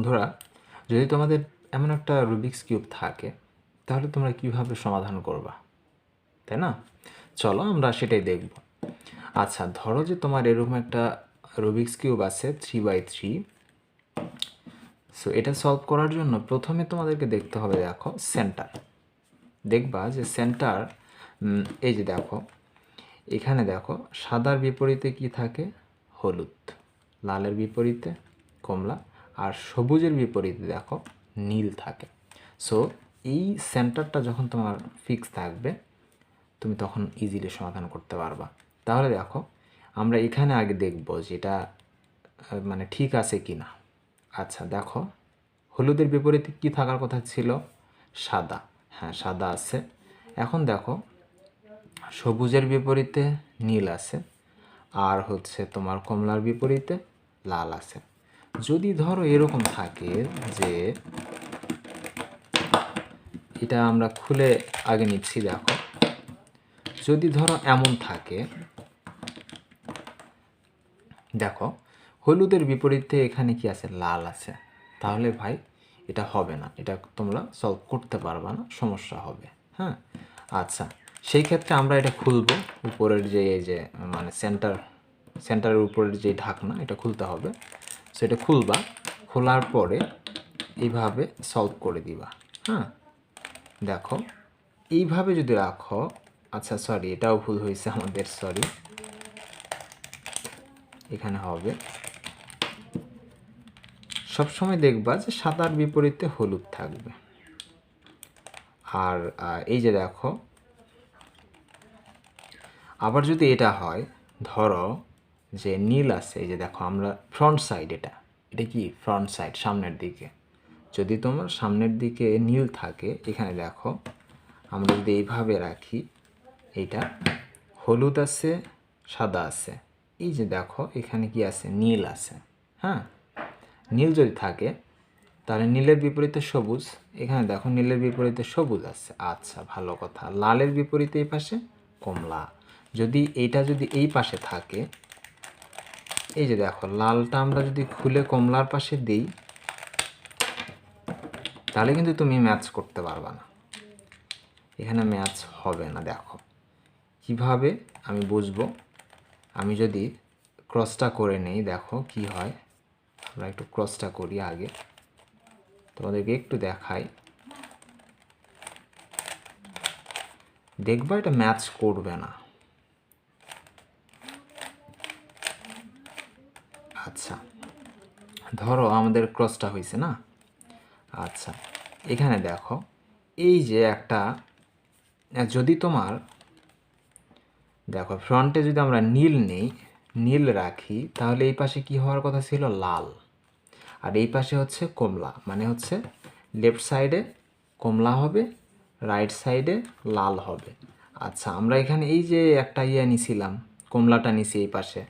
বন্ধুরা, যদি তোমাদের এমন একটা রুবিক্স কিউব থাকে, তাহলে তোমরা কীভাবে সমাধান করবা? তাই না? চলো আমরা সেটাই দেখব। আচ্ছা ধরো যে তোমার এরকম একটা রুবিক্স কিউব আছে থ্রি বাই থ্রি সো এটা সলভ করার জন্য প্রথমে তোমাদেরকে দেখতে হবে দেখো সেন্টার দেখবা যে সেন্টার এই যে দেখো, এখানে দেখো সাদার বিপরীতে কি থাকে? হলুদ। লালের বিপরীতে কমলা। আর সবুজের বিপরীতে দেখো, নীল থাকে। সো এই সেন্টারটা যখন তোমার ফিক্স থাকবে, তুমি তখন ইজিলি সমাধান করতে পারবা। তাহলে দেখো, আমরা এখানে আগে দেখব যে এটা মানে ঠিক আছে কি না আচ্ছা দেখো, হলুদের বিপরীতে কি থাকার কথা ছিল? সাদা। হ্যাঁ সাদা আছে। এখন দেখো, সবুজের বিপরীতে নীল আছে, আর হচ্ছে তোমার কমলার বিপরীতে লাল আছে। যদি ধরো এরকম থাকে যে এটা আমরা খুলে আগে নিচ্ছি, দেখো। যদি ধরো এমন থাকে, দেখো, হলুদের বিপরীতে এখানে কি আছে? লাল আছে। তাহলে ভাই, এটা হবে না। এটা তোমরা সলভ করতে পারবা না, সমস্যা হবে। হ্যাঁ? আচ্ছা সেই ক্ষেত্রে আমরা এটা খুলবো। উপরের যে, এই যে মানে সেন্টার সেন্টারের উপরের যে ঢাকনা, এটা খুলতে হবে। সো এটা খুলবা। খোলার পরে এইভাবে সলভ করে দিবা। হ্যাঁ? দেখো। এইভাবে যদি রাখো আচ্ছা সরি এটাও ভুল হয়েছে আমাদের সরি এখানে হবে। সবসময় দেখবা যে সাদার বিপরীতে হলুদ থাকবে। আর এই যে দেখো। আবার যদি এটা হয়, ধরো যে নীল আছে, এই যে দেখো আমরা ফ্রন্ট সাইড এটা। এটা কি? ফ্রন্ট সাইড সামনের দিকে। যদি তোমার সামনের দিকে নীল থাকে, এখানে দেখো, আমরা যদি এইভাবে রাখি, এইটা হলুদ আছে, সাদা আছে। এই যে দেখো, এখানে কি আছে? নীল আছে। হ্যাঁ? নীল যদি থাকে, তাহলে নীলের বিপরীতে সবুজ। এখানে দেখো, নীলের বিপরীতে সবুজ আছে। আচ্ছা ভালো কথা। লালের বিপরীতে এই পাশে কমলা। যদি এইটা যদি এই পাশে থাকে এই যে দেখো, লালটা আমরা যদি খুলে কমলার পাশে দিই, তাহলে কিন্তু তুমি ম্যাচ করতে পারবা না। এখানে ম্যাচ হবে না, দেখো। কীভাবে আমি বুঝব? আমি যদি ক্রসটা করে নেই, দেখো কি হয়। আমরা একটু ক্রসটা করি আগে। তোমাদেরকে একটু দেখাই। দেখবা এটা ম্যাচ করবে না আচ্ছা ধরো আমাদের ক্রসটা হয়েছে না? আচ্ছা এখানে দেখো, এই যে একটা যদি তোমার, দেখো ফ্রন্টে যদি আমরা নীল নেই, নীল রাখি, তাহলে এই পাশে কি হওয়ার কথা ছিল? লাল। আর এই পাশে হচ্ছে কমলা মানে হচ্ছে লেফট সাইডে কমলা হবে রাইট সাইডে লাল হবে। আচ্ছা আমরা এখানে এই যে একটা ইয়ে নিছিলাম, কমলাটা নিছি এই পাশে।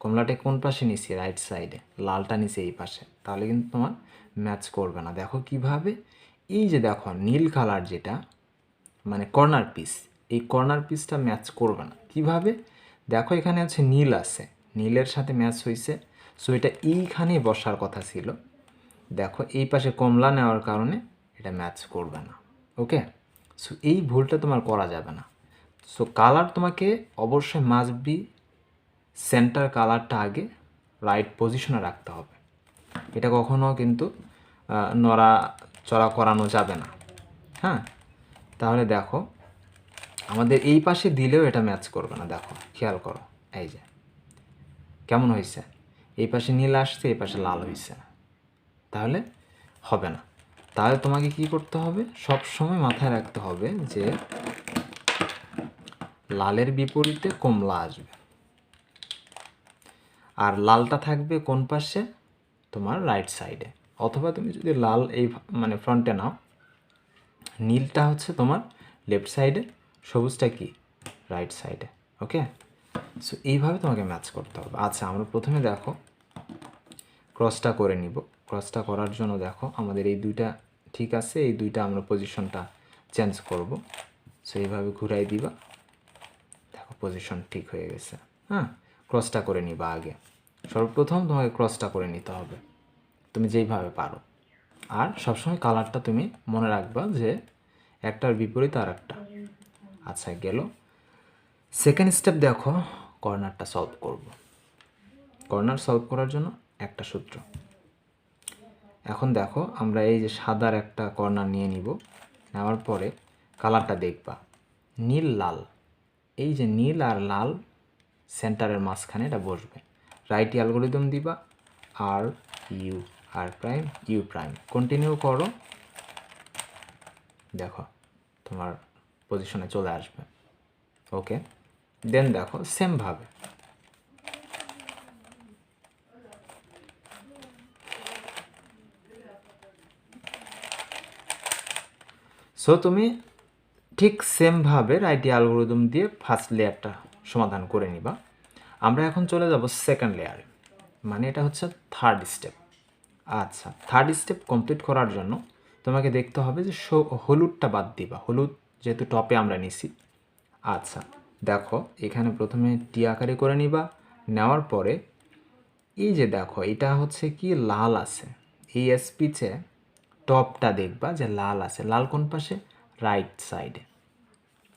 কমলাটা কোন পাশে নিছি রাইট সাইডে লালটা নিছি এই পাশে। তাহলে কিন্তু তোমার ম্যাচ করবে না। দেখো কীভাবে? এই যে দেখো, নীল কালার যেটা মানে কর্নার পিস এই কর্নার পিসটা ম্যাচ করবে না। কীভাবে? দেখো এখানে আছে নীল আছে। নীলের সাথে ম্যাচ হয়েছে সো এটা এইখানে বসার কথা ছিল। দেখো, এই পাশে কমলা নেওয়ার কারণে এটা ম্যাচ করবে না। ওকে সো এই ভুলটা তোমার করা যাবে না। সো কালার তোমাকে অবশ্যই মাস্ট বি সেন্টার কালারটা আগে রাইট পজিশনে রাখতে হবে। এটা কখনো কিন্তু নড়া চড়া করানো যাবে না। হ্যাঁ? তাহলে দেখো, আমাদের এই পাশে দিলেও এটা ম্যাচ করবে না। দেখো, খেয়াল করো, এই যে। কেমন হয়েছে? এই পাশে নীল আসছে, এই পাশে লাল হয়েছে। তাহলে হবে না। তাহলে তোমাকে কি করতে হবে? সব সময় মাথায় রাখতে হবে যে, লালের বিপরীতে কমলা আসবে। আর লালটা থাকবে কোন পাশে? তোমার রাইট সাইডে অথবা তুমি যদি লাল এই মানে ফ্রন্টে নাও, নীলটা হচ্ছে তোমার লেফট সাইডে সবুজটা কি? রাইট সাইডে ওকে সো এইভাবে তোমাকে ম্যাচ করতে হবে। আচ্ছা আমরা প্রথমে দেখো ক্রসটা করে নিব। ক্রসটা করার জন্য দেখো, আমাদের এই দুইটা ঠিক আছে, এই দুইটা আমরা পজিশনটা চেঞ্জ করব। সো এইভাবে ঘুরাই দিবা। দেখো পজিশন ঠিক হয়ে গেছে। হ্যাঁ ক্রসটা করে নিবা আগে। সর্বপ্রথম তোমাকে ক্রসটা করে নিতে হবে। তুমি যেইভাবে পারো। আর সবসময় কালারটা তুমি মনে রাখবা যে একটার বিপরীত আর একটা। আচ্ছা গেল। সেকেন্ড স্টেপ দেখো কর্নারটা সলভ করব। কর্নার সলভ করার জন্য একটা সূত্র। এখন দেখো, আমরা এই যে সাদার একটা কর্নার নিয়ে নিব। নেওয়ার পরে কালারটা দেখবা। নীল, লাল। এই যে নীল আর লাল সেন্টারের মাঝখানে এটা বসবে। রাইট অ্যালগোরিদম দিবা, R U, R prime, U prime. Continue করো। দেখো, তোমার পজিশনে চলে আসবে। ওকে? দেন দেখো সেমভাবে সো তুমি ঠিক সেমভাবে রাইটি অ্যালগোরিদম দিয়ে ফার্স্ট লেয়ারটা সমাধান করে নিবা। আমরা এখন চলে যাব সেকেন্ড লেয়ারে মানে এটা হচ্ছে থার্ড স্টেপ আচ্ছা থার্ড স্টেপ কমপ্লিট করার জন্য তোমাকে দেখতে হবে যে হলুদটা বাদ দিবা। হলুদ যেহেতু টপে আমরা নিছি। আচ্ছা দেখো, এখানে প্রথমে টি আকারে করে নিবা। নেওয়ার পরে এই যে দেখো, এটা হচ্ছে কি, লাল আছে। এই এসপিতে টপটা দেখবা যে লাল আছে। লাল কোন পাশে? রাইট সাইডে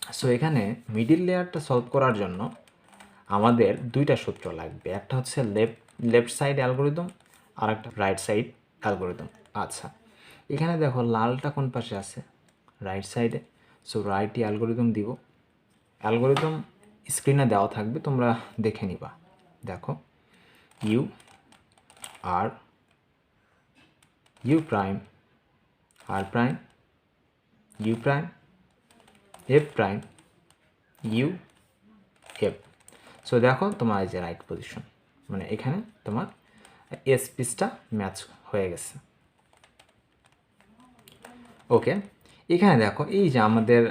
সো এখানে মিডিল লেয়ারটা সলভ করার জন্য আমাদের দুইটা সূত্র লাগবে। একটা হচ্ছে লেফট লেফট সাইড অ্যালগোরিদম আর একটা রাইট সাইড অ্যালগোরিদম আচ্ছা এখানে দেখো লালটা কোন পাশে আছে? রাইট সাইডে সো রাইটই অ্যালগোরিদম দিব। অ্যালগোরিদম স্ক্রিনে দেওয়া থাকবে, তোমরা দেখে নিবা। দেখো U R U prime R prime U prime F prime U F so দেখো তোমার এই যে রাইট পজিশন মানে এখানে তোমার এস পিসটা ম্যাচ হয়ে গেছে। ওকে এখানে দেখো এই যে আমাদের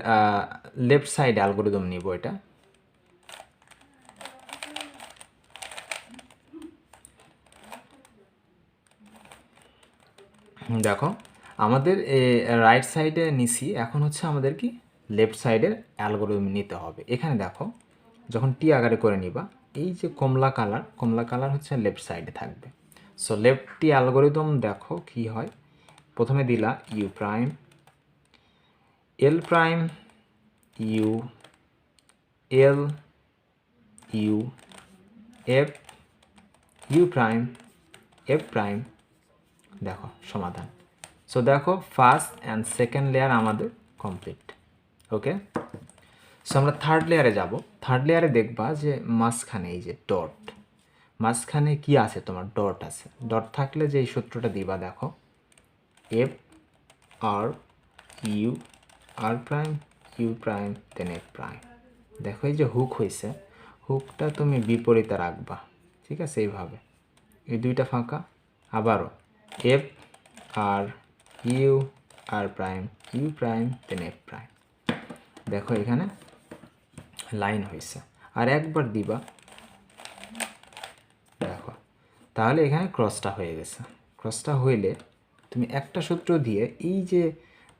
লেফট সাইড অ্যালগোরিদম নিব এটা। দেখো আমাদের রাইট সাইডে নিছি, এখন হচ্ছে আমাদের কি? লেফট সাইডের অ্যালগোরিদম নিতে হবে। এখানে দেখো যখন টি আকারে করে নিবা, এই যে কমলা কালার কমলা কালার হচ্ছে লেফট সাইডে থাকবে। সো লেফট টি অ্যালগোরিদম দেখো কি হয়। প্রথমে দিলা U prime L prime U L U F U prime F prime দেখো, সমাধান। সো দেখো ফার্স্ট অ্যান্ড সেকেন্ড লেয়ার আমাদের কমপ্লিট ওকে সো আমরা থার্ড লেয়ারে যাব। থার্ড লেয়ারে দেখবা যে মাঝখানে এই যে ডট মাঝখানে কি আছে তোমার? ডট আছে। ডট থাকলে যে এই সূত্রটা দিবা, দেখো। F R U R prime U prime then F prime দেখো, এই যে হুক হয়েছে হুকটা তুমি বিপরীতে রাখবা। ঠিক আছে, এইভাবে। এই দুইটা ফাঁকা। আবারও। F R U R prime U prime then F prime দেখো এখানে। লাইন হয়েছে। আর একবার দিবা। দেখো, তাহলে এখানে ক্রসটা হয়ে গেছে। ক্রসটা হইলে তুমি একটা সূত্র দিয়ে এই যে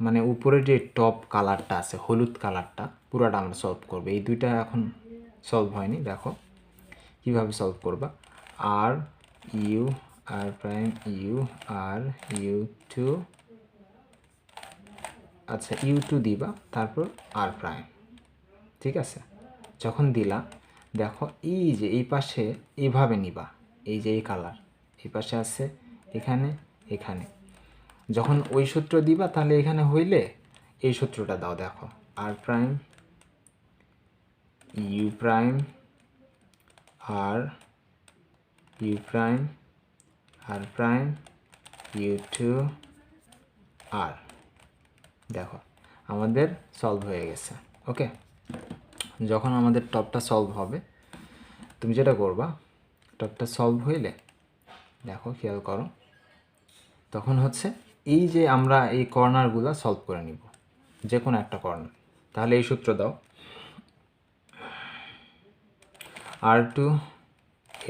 মানে উপরে যে টপ কালারটা আছে, হলুদ কালারটা পুরাটা আমরা সলভ করব। এই দুইটা এখন সলভ হয়নি, দেখো। কীভাবে সলভ করবা? R U R prime U R U two আচ্ছা ইউ টু দিবা, তারপর আর প্রাইম ঠিক আছে? যখন দিলা, দেখো এই যে এই পাশে এইভাবে নিবা, এই যে এই কালার এই পাশে আছে এখানে এখানে। যখন ওই সূত্র দিবা, তাহলে এখানে হইলে এই সূত্রটা দাও, দেখো। R prime U prime R U prime R prime U two R দেখো, আমাদের সলভ হয়ে গেছে ওকে যখন আমাদের টপটা সলভ হবে, তুমি যেটা করবা, টপটা সলভ হইলে, দেখো খেয়াল করো, তখন হচ্ছে এই যে আমরা এই কর্নারগুলো সলভ করে নিব যে কোনো একটা কর্নার তাহলে এই সূত্র দাও R two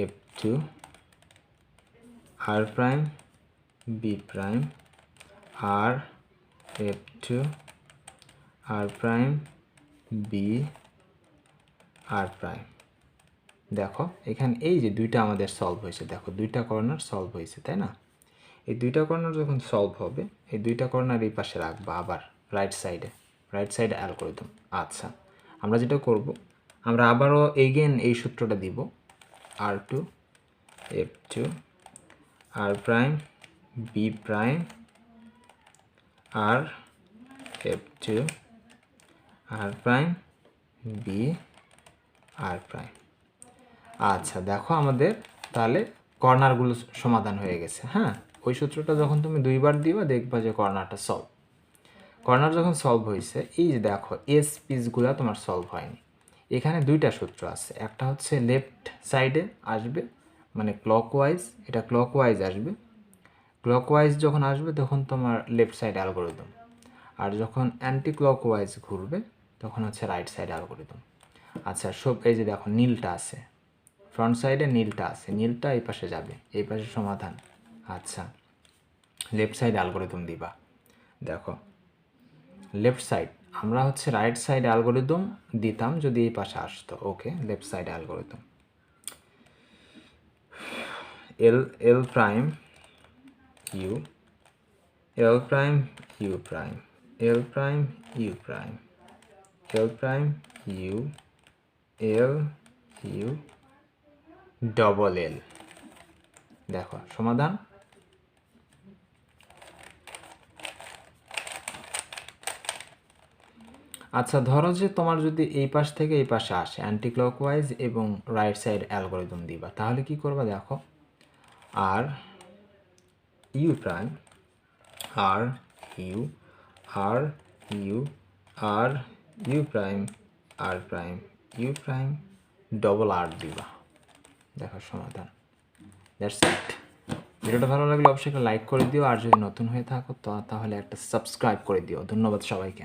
F two R prime B prime R F two R prime B R prime দেখো, এখানে এই যে দুইটা আমাদের সলভ হয়েছে, দেখো, দুইটা কর্নার সলভ হয়েছে, তাই না? এই দুইটা কর্নার যখন সলভ হবে, এই দুইটা কর্নার এই পাশে রাখবা আবার রাইট সাইডে রাইট সাইডে অ্যাল করে অ্যালগোরিদম আচ্ছা আমরা যেটা করব, আমরা আবারও এগেন এই সূত্রটা দিব R two F two R prime B prime R F two R prime B R prime আচ্ছা দেখো আমাদের তাহলে কর্নারগুলো সমাধান হয়ে গেছে হ্যাঁ? ওই সূত্রটা যখন তুমি দুইবার দিবা, দেখবা যে কর্নারটা সলভ কর্নার যখন সলভ হয়েছে এই যে দেখো এস পিসগুলো তোমার সলভ হয়নি। এখানে দুইটা সূত্র আছে, একটা হচ্ছে লেফট সাইডে আসবে মানে ক্লকওয়াইজ এটা ক্লকওয়াইজ আসবে। ক্লকওয়াইজ যখন আসবে, তখন তোমার লেফট সাইড অ্যালগোরিদম আর যখন অ্যান্টি ক্লকওয়াইজ ঘুরবে, তখন হচ্ছে রাইট সাইড অ্যালগোরিদম আচ্ছা সব এই যে দেখো, নীলটা আছে। ফ্রন্ট সাইডে নীলটা আছে। নীলটা এই পাশে যাবে। এই পাশে সমাধান। আচ্ছা। লেফট সাইড অ্যালগোরিদম দিবা। দেখো। লেফট সাইড আমরা হচ্ছে রাইট সাইড অ্যালগোরিদম দিতাম যদি এই পাশে আসতো। Okay left side algorithm L L prime U L prime U prime L prime U prime L prime U L, U double L দেখো, সমাধান। আচ্ছা ধরো যে তোমার যদি এই পাশ থেকে এই পাশে আসে অ্যান্টি ক্লকওয়াইজ এবং রাইট সাইড অ্যালগোরিদম দিবা, তাহলে কি করবা দেখো? R U prime R U R U R U prime R prime U prime double R দিবা। দেখার সমাধান। দ্যাটস ইট ভিডিওটা ভালো লাগলে অবশ্যই লাইক করে দিও, আর যদি নতুন হয়ে থাকো তাহলে একটা সাবস্ক্রাইব করে দিও। ধন্যবাদ সবাইকে।